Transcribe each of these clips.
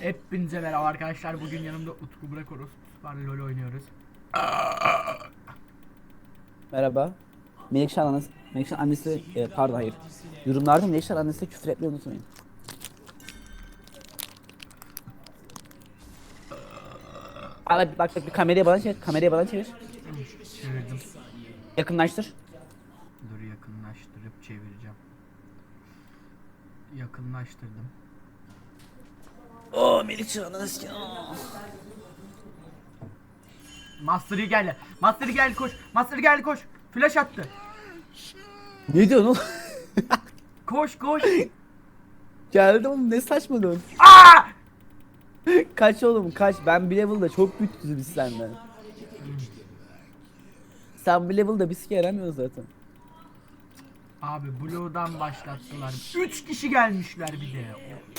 Hepinize merhaba arkadaşlar. Bugün yanımda Utku Burak var. LoL oynuyoruz. Merhaba. Melekşah annesi, Melekşah annesi e, pardon hayır. Yorumlarda Melekşah annesi küfür etmeyi unutmayın. Abi bak bak bir kamerayı bana çevir. Kamerayı bana çevir. Çevirdim. Yakınlaştır. Dur yakınlaştırıp çevireceğim. Yakınlaştırdım. Oo Melekşah annesi. Master Yi geldi. Master Yi koş. Master Yi geldi koş. Flash attı. Ne diyorsun oğlum? Koş koş. Geldi oğlum ne saçmalıyorsun? Aa! kaç oğlum kaç. Ben bir level'da çok güçlüyüz biz senden. Sen bir level'da bir sike yaramıyorsun zaten. Abi Blue'dan başlattılar. 3 kişi gelmişler bir de.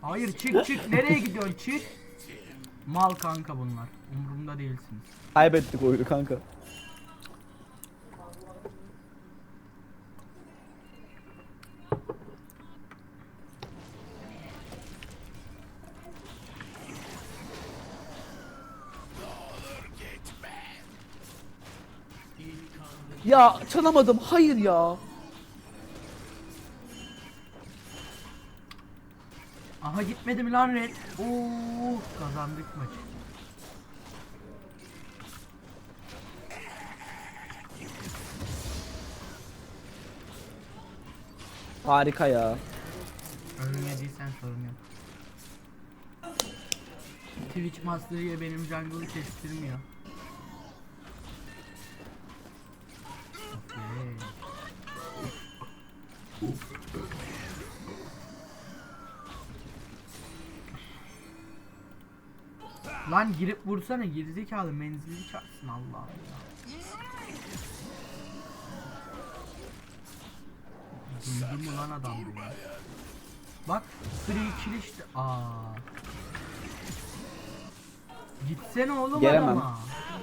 Hayır çık çık. Nereye gidiyorsun çık. Mal kanka bunlar. Umurumda değilsiniz. Kaybettik oyunu kanka. Ya çalamadım. Hayır ya. Aha gitmedi mi lan red? Oo kazandık maçı. Harika ya. Ölmediysen sorun yok. Twitch Master'ı benim jungle'ı kestirmiyor. Lan girip vursana gerizekalı menzili çarpsın Allah'ım ya. Duydun mu lan adam bu ya? Bak free kill işte. Aa. Gitsene oğlum Gelemem. adama.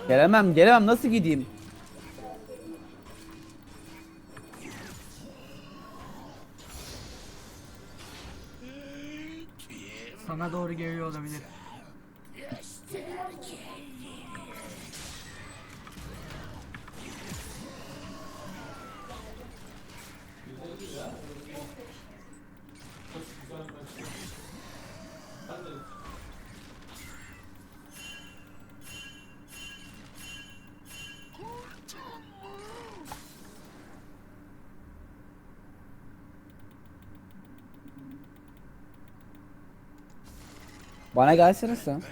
Gelemem gelemem nasıl gideyim? Sana doğru geliyor olabilir. Bana gelsene sen.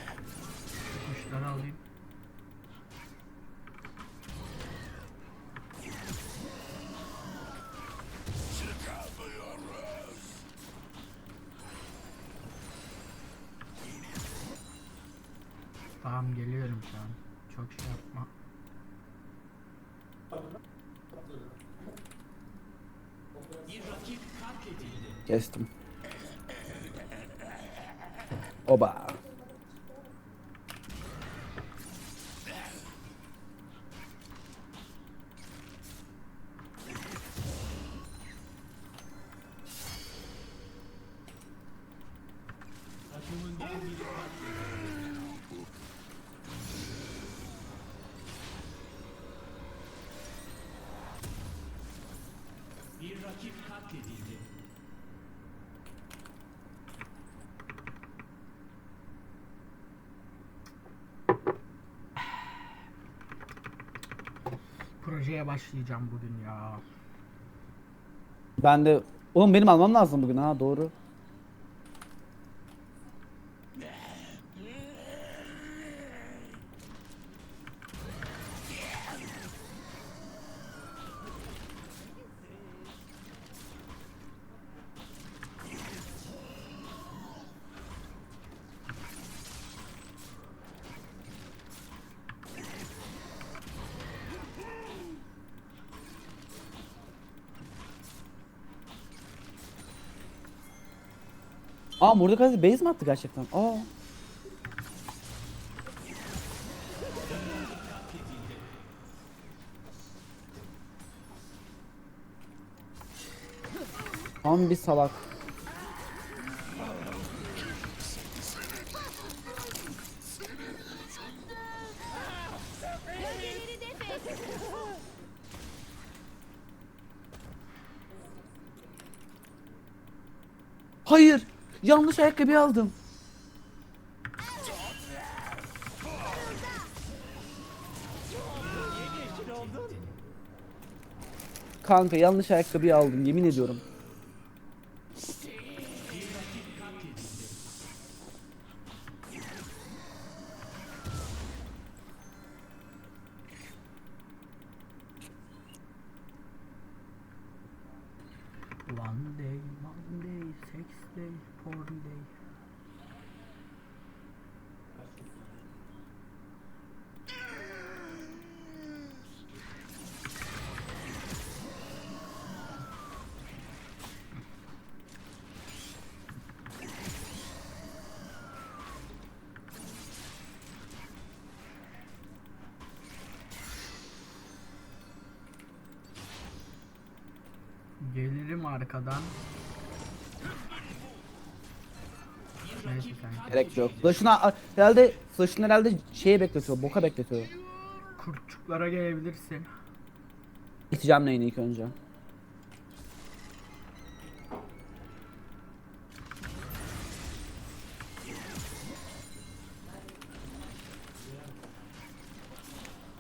অবাক Projeye başlayacağım bugün ya. Ben de oğlum benim almam lazım bugün ha doğru. Aa Mordekaiser base mi attı gerçekten? Aa. Tam bir salak. Hayır. Yanlış ayakkabıyı aldım. Kanka yanlış ayakkabıyı aldım yemin ediyorum. Gelirim arkadan. Neyse sen. Gerek yok. Flash'ını herhalde Flash'ını herhalde şeye bekletiyor, boka bekletiyor. Kurtçuklara gelebilirsin. İteceğim lane'i ilk önce.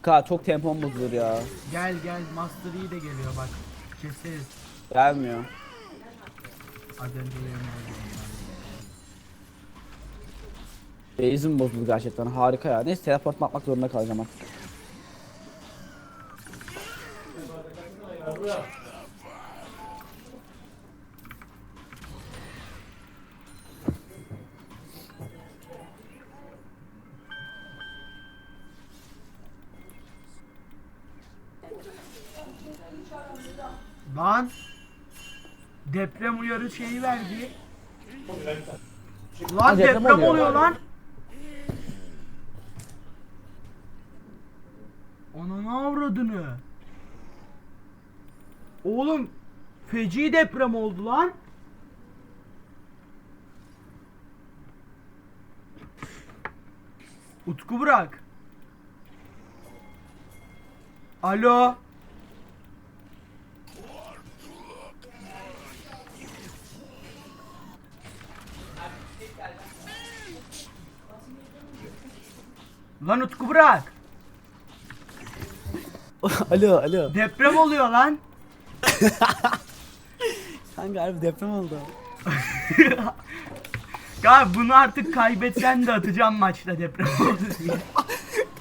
Ka çok tempom bozulur ya. Gel gel Master Yi de geliyor bak. Keseriz. Gelmiyor. Base'im bozuldu gerçekten harika ya. Neyse teleport yapmak zorunda kalacağım artık. Lan deprem uyarı şeyi verdi. Lan deprem deprem, oluyor. oluyor lan. Ananı avradını. Oğlum feci deprem oldu lan. Utku bırak. Alo. Lan Utku bırak. alo alo. Deprem oluyor lan. Kanka harbi deprem oldu. Ya bunu artık kaybetsen de atacağım maçta deprem oldu diye.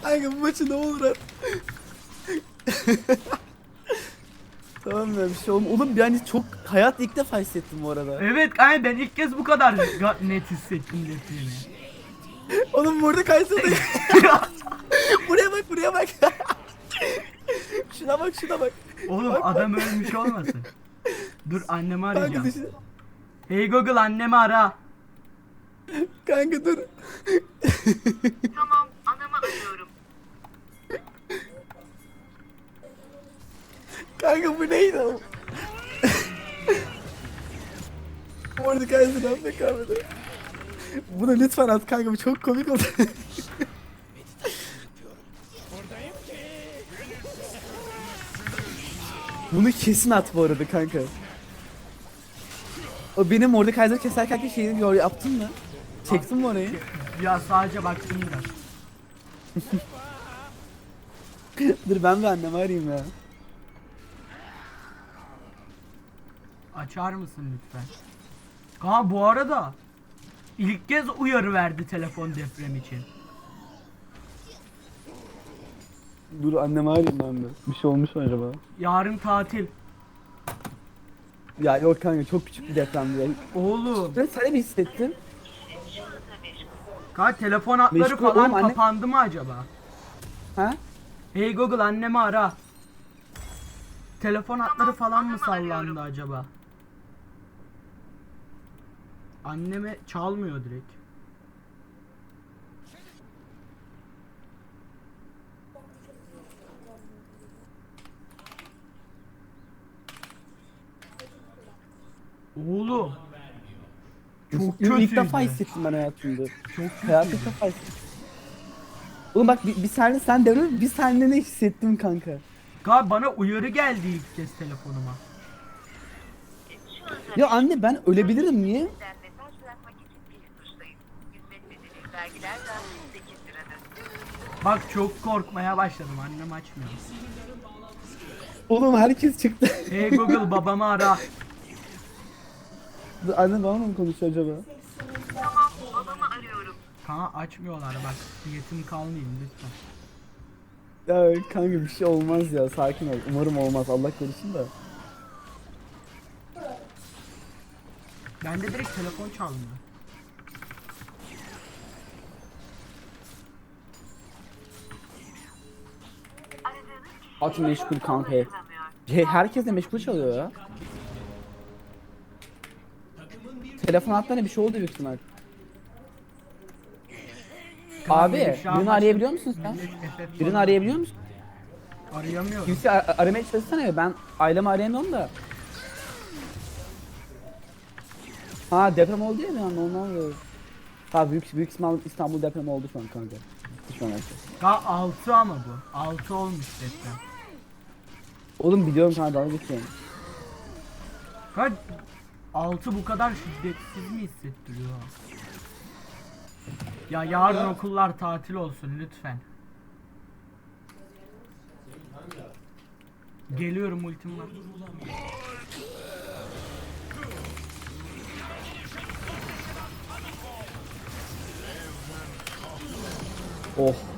Kanka bu maçı ne olur at. tamam ya bir şey olma. Oğlum yani çok hayat ilk defa hissettim bu arada. Evet kanka ben ilk kez bu kadar ga- net hissettim depremi. Oğlum burada kaysana. buraya bak buraya bak. şuna bak şuna bak. Oğlum adam ölmüş olmasın. Dur annemi Kanka arayacağım. düşün. Hey Google annemi ara. Kanka dur. Tamam, anamı arıyorum. Kanka bu neydi o? Orada kaysana be kanka. Bunu lütfen at kanka bu çok komik oldu. Bunu kesin at bu arada kanka. O benim Mordekaiser keserken ki şeyini gör yaptın mı? Çektin mi orayı? Ya sadece baktım biraz. Dur ben bir annemi arayayım ya. Açar mısın lütfen? Ha bu arada ilk kez uyarı verdi telefon deprem için. Dur annemi arayayım ben de. Bir şey olmuş mu acaba? Yarın tatil. Ya yok kanka çok küçük bir depremdi ya. Oğlum. Sen de mi hissettin? Kanka telefon hatları Meşgul falan oğlum, anne- kapandı mı acaba? Ha? Hey Google annemi ara. Telefon hatları falan mı sallandı acaba? Anneme çalmıyor direkt. Oğlum. Çok İlk- İlk defa hissettim ben hayatımda. Çok Hayatımda ilk defa hissettim. Oğlum bak bir, bir saniye sen devre bir saniye ne hissettim kanka. Galiba bana uyarı geldi ilk kez telefonuma. Ya anne ben ölebilirim niye? Vergiler daha 8 liradır. Bak çok korkmaya başladım annem açmıyor. Oğlum herkes çıktı. Hey Google babamı ara. Anne bana mı konuşuyor acaba? Tamam, babamı arıyorum. Kanka açmıyorlar bak. Yetim kalmayayım lütfen. Ya kanka bir şey olmaz ya sakin ol. Umarım olmaz Allah korusun da. Bende direkt telefon çaldı. At meşgul kanka. herkes de meşgul çalıyor ya. Telefon hattına bir şey oldu büyük ihtimal. Abi şu an birini başka- arayabiliyor musun sen? Millet Birini arayabiliyor musun? Arayamıyorum. Kimse ar- aramaya çalışsana ya ben ailemi arayamıyorum da. Ha deprem oldu ya bir anda ondan dolayı. Ha büyük büyük İstanbul, İstanbul depremi oldu şu an kanka. Şu an herkes. Kanka 6 ama bu. 6 olmuş deprem. Oğlum biliyorum kanka dalga geçiyorum. Kanka 6 bu kadar şiddetsiz mi hissettiriyor? Ya yarın okullar tatil olsun lütfen. Geliyorum ultim var. Oh.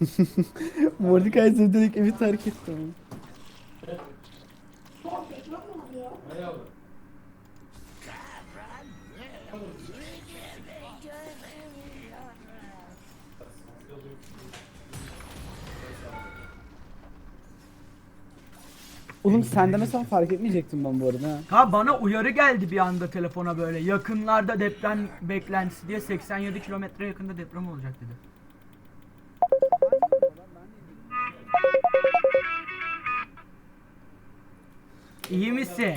Mordekaiser direkt evi terk etti ama. Oğlum sen demesen fark etmeyecektim ben bu arada. Ha bana uyarı geldi bir anda telefona böyle. Yakınlarda deprem beklentisi diye 87 kilometre yakında deprem olacak dedi. İyi misin?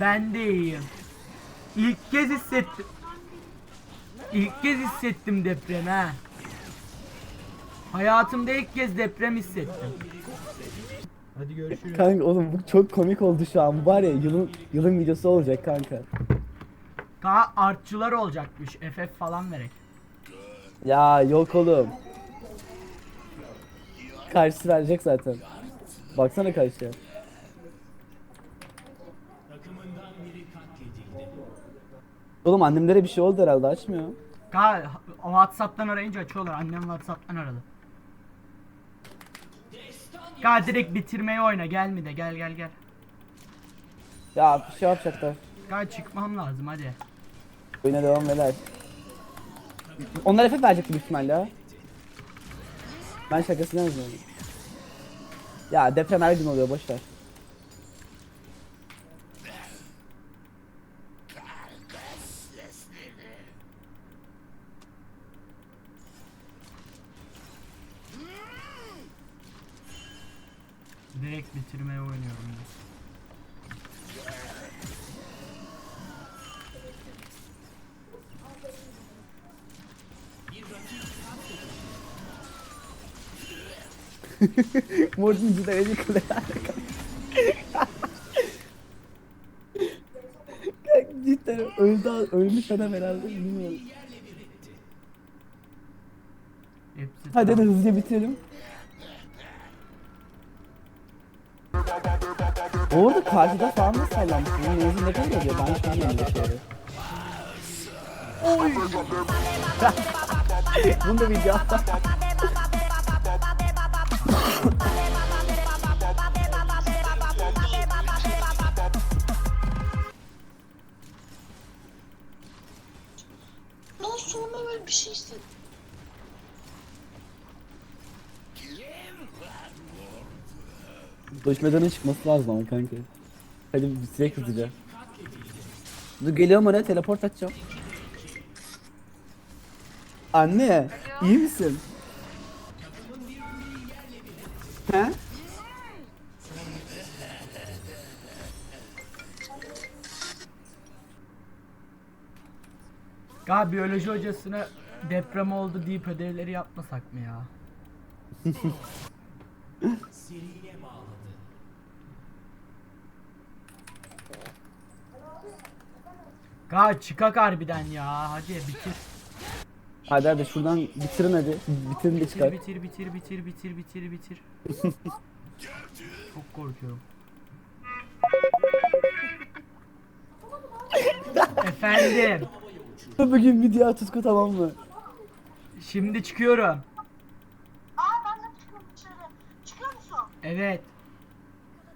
Ben de iyiyim. İlk kez hissettim. İlk kez hissettim depremi ha. Hayatımda ilk kez deprem hissettim. Hadi görüşürüz. Kanka oğlum bu çok komik oldu şu an. Bu Var ya yılın yılın videosu olacak kanka. Daha artçılar olacakmış. FF falan verek. Ya yok oğlum. Karşısı verecek zaten. Baksana karşıya. Oğlum annemlere bir şey oldu herhalde açmıyor. Ka Whatsapp'tan arayınca açıyorlar. Annem Whatsapp'tan aradı. Ka direkt bitirmeyi oyna. Gel mi de gel gel gel. Ya bir şey yapacaklar. Ka çıkmam lazım hadi. Oyuna devam eder. Onlar efekt verecekti büyük ihtimalle. Ben şakasını yazmıyorum. Ya deprem her gün oluyor boşver. Cidden en kalıyor. cidden öldü, ölmüş adam herhalde bilmiyorum. Hepsi Hadi tamam. hızlıca bitirelim. Orada karşıda falan da sallanmış. Bunun menzil ne kadar oluyor? Ben hiç bilmiyorum bu şeyleri. Oy! Bunu da video Daha sonra böyle bir şey istedim. Döşmeden çıkması lazım ama kanka. Hadi bitirek hızlıca. Dur geliyorum oraya teleport açacağım. Anne, iyi misin? Ka biyoloji hocasına deprem oldu deyip ödevleri yapmasak mı ya? Ga çıkak harbiden ya. Hadi bitir. Hadi hadi şuradan bitirin hadi. Bitirin de çıkar. bitir bitir bitir bitir bitir bitir. Çok korkuyorum. Efendim. Bugün video tutku tamam mı? Şimdi çıkıyorum. Aa ben de çıkıyorum dışarı. Çıkıyor musun? Evet.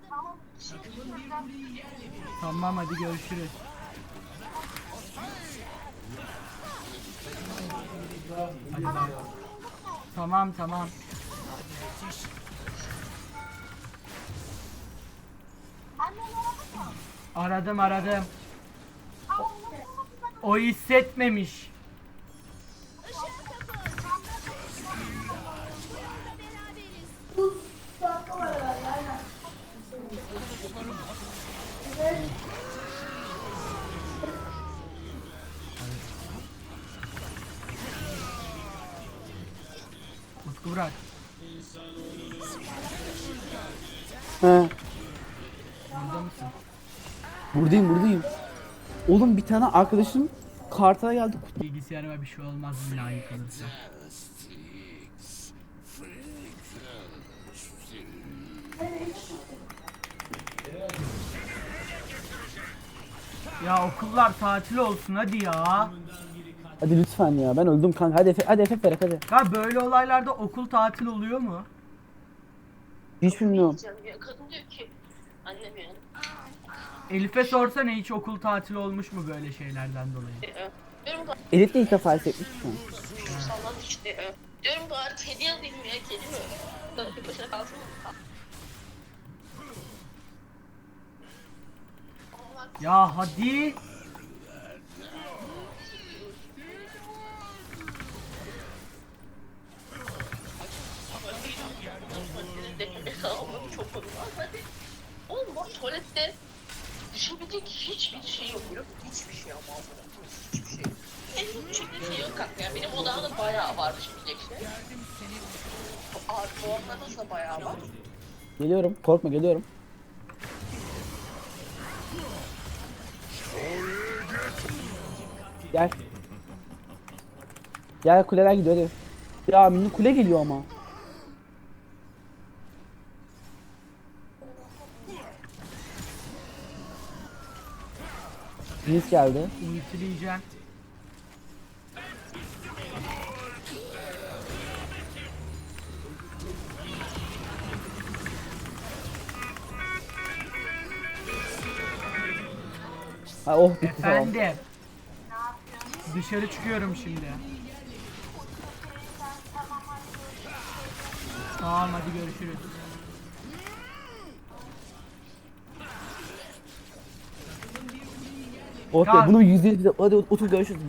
Tamam. Çıkıyorum. Tamam hadi görüşürüz. Hadi bay. Tamam tamam. Anne ne oldu mu? Aradım aradım. O hissetmemiş. Utku bırak. He. Burada mısın? Buradayım buradayım. Oğlum bir tane arkadaşım kartala geldi. Bilgisayarıma bir şey olmaz bina yıkılırsa. Ya okullar tatil olsun hadi ya. Hadi lütfen ya ben öldüm kanka. Hadi Efe, hadi Efe verek hadi. Ya böyle olaylarda okul tatil oluyor mu? Hiç bilmiyorum. Kadın diyor ki annem yani. Elif'e sorsana hiç okul tatil olmuş mu böyle şeylerden dolayı? e, Diyorum Elif de ilk defa hissetmiş an. sallan işte. e. Diyorum bari kedi alayım ya kedi mi? Böyle Bir başına kalsın. Ya hadi. Tuvalette kalmadı çok. Oğlum bu tuvalette düşebilecek hiçbir şey yok. Yok hiçbir şey ama Allah'ım. Hiçbir şey. En hiçbir şey yok kanka. Yani benim odamda bayağı var düşmeyecek şey. Bu odamda da bayağı var. Geliyorum. Korkma geliyorum. Gel. Gel kuleler gidiyor. Ya mini kule geliyor ama. Minis geldi. Ultileyeceğim. Ha oh bitti tamam. Efendim. Dışarı çıkıyorum şimdi. Tamam hadi görüşürüz. Oh be bunu yüzde hadi otur görüşürüz.